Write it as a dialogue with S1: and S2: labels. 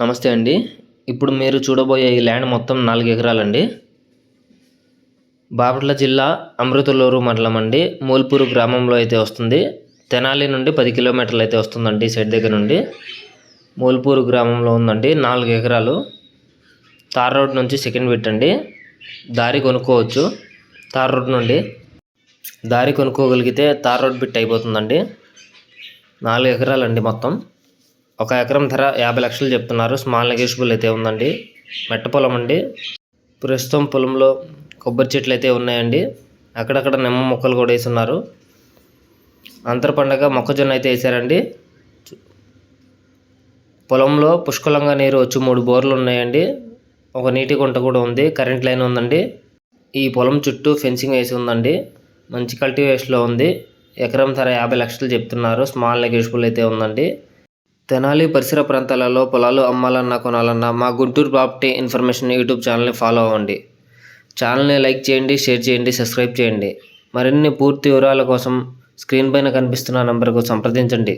S1: నమస్తే అండి. ఇప్పుడు మీరు చూడబోయే ఈ ల్యాండ్ మొత్తం నాలుగు ఎకరాలండి. బాపట్ల జిల్లా అమృతలూరు మండలం అండి. మూల్పూరు గ్రామంలో అయితే వస్తుంది. తెనాలి నుండి పది కిలోమీటర్లు అయితే వస్తుందండి సైడ్ దగ్గర నుండి. మూల్పూరు గ్రామంలో ఉందండి. నాలుగు ఎకరాలు. తార్ రోడ్ నుంచి సెకండ్ బిట్ అండి. దారి కొనుక్కోవచ్చు. తార్ రోడ్ నుండి దారి కొనుక్కోగలిగితే తార్ రోడ్ బిట్ అయిపోతుందండి. నాలుగు ఎకరాలండి మొత్తం. ఒక ఎకరం ధర యాభై లక్షలు చెప్తున్నారు. స్మాల్ నెగోషియబుల్ అయితే ఉందండి. మెట్ట పొలం అండి. ప్రస్తుతం పొలంలో కొబ్బరి చెట్లు అయితే ఉన్నాయండి. అక్కడక్కడ నిమ్మ మొక్కలు కూడా వేసున్నారు. అంతర పండగ మొక్కజొన్న అయితే వేసారండి. పొలంలో పుష్కలంగా నీరు వచ్చి మూడు బోర్లు ఉన్నాయండి. ఒక నీటి గుంట కూడా ఉంది. కరెంట్ లైన్ ఉందండి. ఈ పొలం చుట్టూ ఫెన్సింగ్ వేసి ఉందండి. మంచి కల్టివేషన్లో ఉంది. ఎకరం ధర యాభై లక్షలు చెప్తున్నారు. స్మాల్ నెగోషియబుల్ అయితే ఉందండి. తెనాలి పరిసర ప్రాంతాలలో పొలాలు అమ్మాలన్నా కొనాలన్నా మా గుంటూరు ప్రాపర్టీ ఇన్ఫర్మేషన్ యూట్యూబ్ ఛానల్ని ఫాలో అవ్వండి. ఛానల్ని లైక్ చేయండి షేర్ చేయండి సబ్స్క్రైబ్ చేయండి. మరిన్ని పూర్తి వివరాల కోసం స్క్రీన్ పైన కనిపిస్తున్న నంబర్కు సంప్రదించండి.